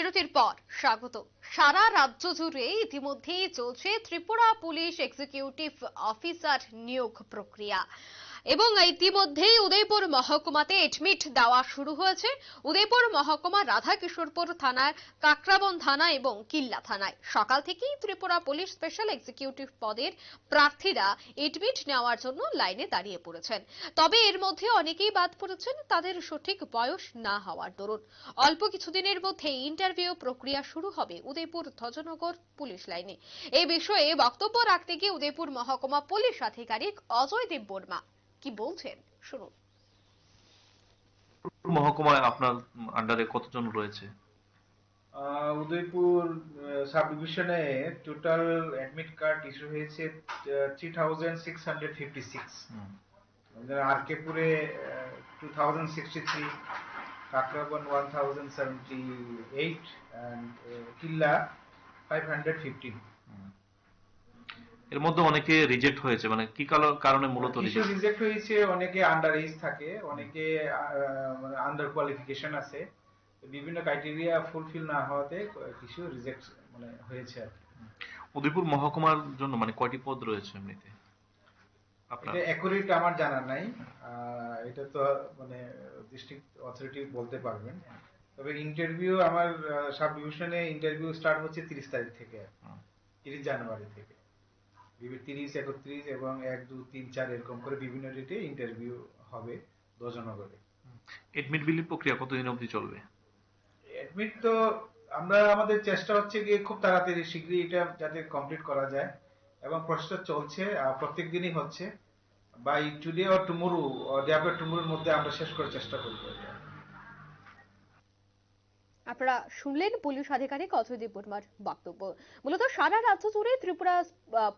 বিরতির পর স্বাগত। সারা রাজ্য জুড়ে ইতিমধ্যেই চলছে ত্রিপুরা পুলিশ এক্সিকিউটিভ অফিসার নিয়োগ প্রক্রিয়া। এবং ইতিমধ্যেই উদয়পুর মহকুমাতে এডমিট দেওয়া শুরু হয়েছে। উদয়পুর মহকুমা রাধা কিশোরপুর থানার কাকরাবন থানা এবং কিল্লা থানায়। সকাল থেকেই ত্রিপুরা পুলিশ স্পেশাল এক্সিকিউটিভ পদের প্রার্থীরা এডমিট নেওয়ার জন্য লাইনে দাঁড়িয়ে পড়েছেন। তবে এর মধ্যে অনেকেই বাদ পড়েছেন, তাদের সঠিক বয়স না হওয়ার দরুন। অল্প কিছুদিনের মধ্যে ইন্টারভিউ প্রক্রিয়া শুরু হবে উদয়পুর ধ্বজনগর পুলিশ লাইনে। এই বিষয়ে বক্তব্য রাখতে গিয়ে উদয়পুর মহকুমা পুলিশ আধিকারিক অজয় দেব বর্মা কি বলছেন? শুনুন। মহকুমায় আপনার আন্ডারে কতজন রয়েছে? উদয়পুর সাব ডিভিশনে টোটাল অ্যাডমিট কার্ড ইস্যু হয়েছে three thousand six hundred fifty six আরকেপুরে two thousand sixty three Kakraban 1078 Killa five hundred 515. এর মধ্যে অনেকে রিজেক্ট হয়েছে মানে কি কারণে মূলত কিছু রিজেক্ট হয়েছে অনেকে আন্ডার এজ থাকে অনেকে আন্ডার কোয়ালিফিকেশন আছে। বিভিন্ন ক্রাইটেরিয়া ফুলফিল না হওয়াতে কিছু রিজেক্ট মানে হয়েছে আর উদয়পুর মহকুমার জন্য মানে কয়টি পদ রয়েছে এমনিতে? এটা অ্যাকুরেট আমার জানা নাই। এটা তো মানে ডিস্ট্রিক্ট অথরিটি বলতে পারবেন। তবে ইন্টারভিউ আমার সাব ডিভিশনে ইন্টারভিউ স্টার্ট হচ্ছে তিরিশ তারিখ থেকে। তিরিশ জানুয়ারি থেকে। তিরিশ একত্রিশ এবং এক দু তিন চার এরকম করে বিভিন্ন ডেটে ইন্টারভিউ হবে ধ্বজনগরে এডমিট বিলি প্রক্রিয়া কতদিন অবধি চলবে? অ্যাডমিট তো আমরা আমাদের চেষ্টা হচ্ছে গিয়ে খুব তাড়াতাড়ি শীঘ্রই এটা যাতে কমপ্লিট করা যায় এবং প্রসেসটা চলছে প্রত্যেক দিনই হচ্ছে। By today or tomorrow day after টুমোরোর মধ্যে আমরা শেষ করার চেষ্টা করব। আপনারা শুনলেন পুলিশ আধিকারিক অজয় বর্মার বক্তব্য। মূলত সারা রাজ্য জুড়ে ত্রিপুরা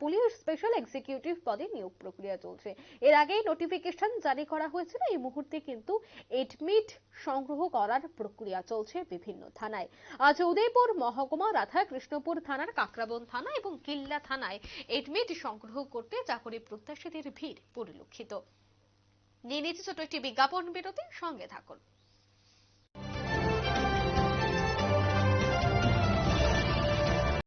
পুলিশ স্পেশাল এক্সিকিউটিভ পদে নিয়োগ প্রক্রিয়া চলছে। এর আগেই নোটিফিকেশন জারি করা হয়েছিল। এই মুহূর্তে কিন্তু এডমিট সংগ্রহ করার প্রক্রিয়া চলছে বিভিন্ন থানায়। আজ উদয়পুর মহকুমা রাধা কৃষ্ণপুর থানার কাকরাবন থানা এবং কিল্লা থানায় এডমিট সংগ্রহ করতে চাকরি প্রত্যাশীদের ভিড় পরিলক্ষিত। নিয়ে নিচ্ছে ছোট একটি বিজ্ঞাপন বিরতি। সঙ্গে থাকুন।